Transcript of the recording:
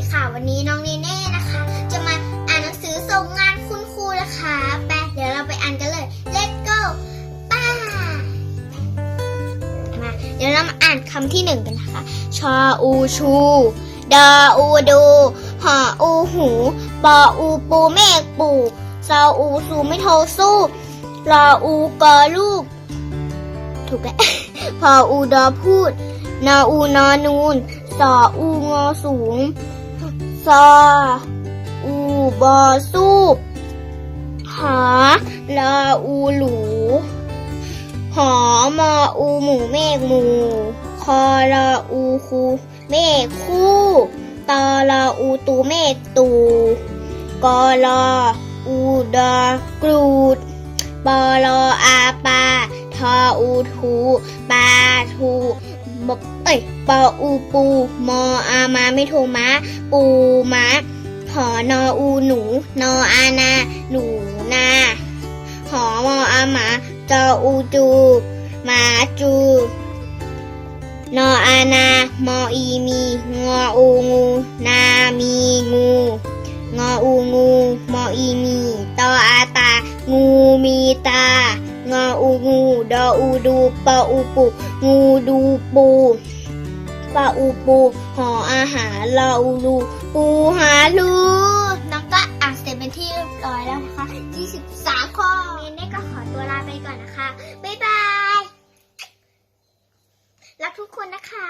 ดีค่ะ วันนี้น้องเนเน่นะคะ จะมาอ่านหนังสือส่งงานคุณครูนะคะไปเดี๋ยวเราไปอ่านกันเลย let's go ป้ามาเดี๋ยวเรามาอ่านคำที่หนึ่งกันนะคะ ชออูชูดออูดูหออูหูปออูปูเมฆปูซออูซูไม่โทรสู้รออูกอลูก ถูกแล้วพออูดอพูด นออูนอนูนสออูงอสูง ซอ อูบอสูบหาลาอูหลูหอมออูหมูเมฆหมูคอลาอูคูเมฆคู่ตอลาอูตูเมฆตูกอลาอูดากรูดปอลออาปาทออูทูปาทู บเอ้ยปออูปู มออามาไม่โทรมาปูมาหอนออูหนู นออานา หนูนาหอมออามาจออูจูมาจู นออานา มออีมี งออูงู นามีงู งออูงู มออีมี ตออาตา งูมีตา งออูงูดออูดูปออูปูงูดูปูปออูปูหออาหารลออูลูปูหาลูน้องก็อ่านเสร็จเป็นที่เรียบร้อยแล้วนะคะ23ข้อเมนได้ก็ขอตัวลาไปก่อนนะคะ บ๊ายบาย รักทุกคนนะคะ